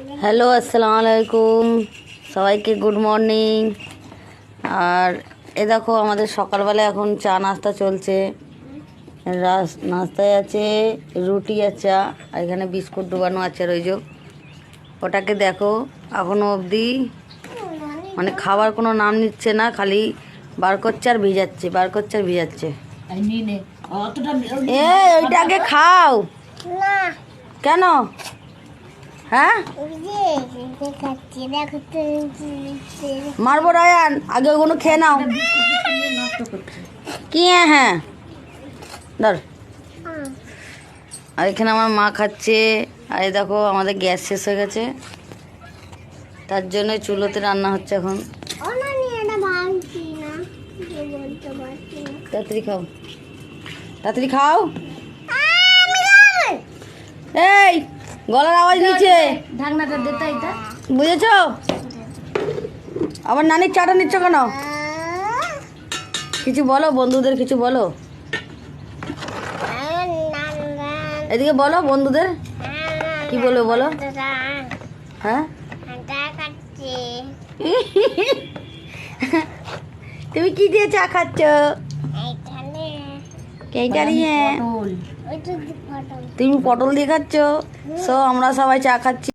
Hello আসসালামু আলাইকুম। সবাইকে গুড মর্নিং আর এ দেখো আমাদের সকালবেলা এখন চা নাস্তা চলছে। রাস নাস্তায় আছে রুটি আর চা আর এখানে বিস্কুট ডুবানো আছে যে ওটাকে দেখো এখনও অবধি মানে খাবার কোনো নাম নিচ্ছে না খালি বার করছে আর ভিজাচ্ছে বার করছে আর ভিজাচ্ছে। এ ওইটাকে খাও। কেন? হ্যাঁ? মারবো, রায়ান। আগে ওগুলো খেয়ে নাও। কি হ্যাঁ হ্যাঁ। ধর। আর এখানে আমার মা খাচ্ছে। আর দেখো, আমাদের গ্যাস শেষ হয়ে গেছে। তার জন্য চুলোতে রান্না হচ্ছে এখন। তাড়াতাড়ি খাও। তাড়াতাড়ি খাও। গলার আওয়াজ নিচে। ঢাকনাটা দিতে এটা বুঝেছ? আবার নানির চাটা নিচ্ছ কেন? কিছু বলো বন্ধুদের কিছু বলো। এদিকে বলো বন্ধুদের। কি বলবে বলো? হ্যাঁ? তুমি কি দিয়ে চা খাচ্ছ? কেইটা তুমি পটল দিয়ে খাচ্ছ? সো আমরা সবাই চা খাচ্ছি।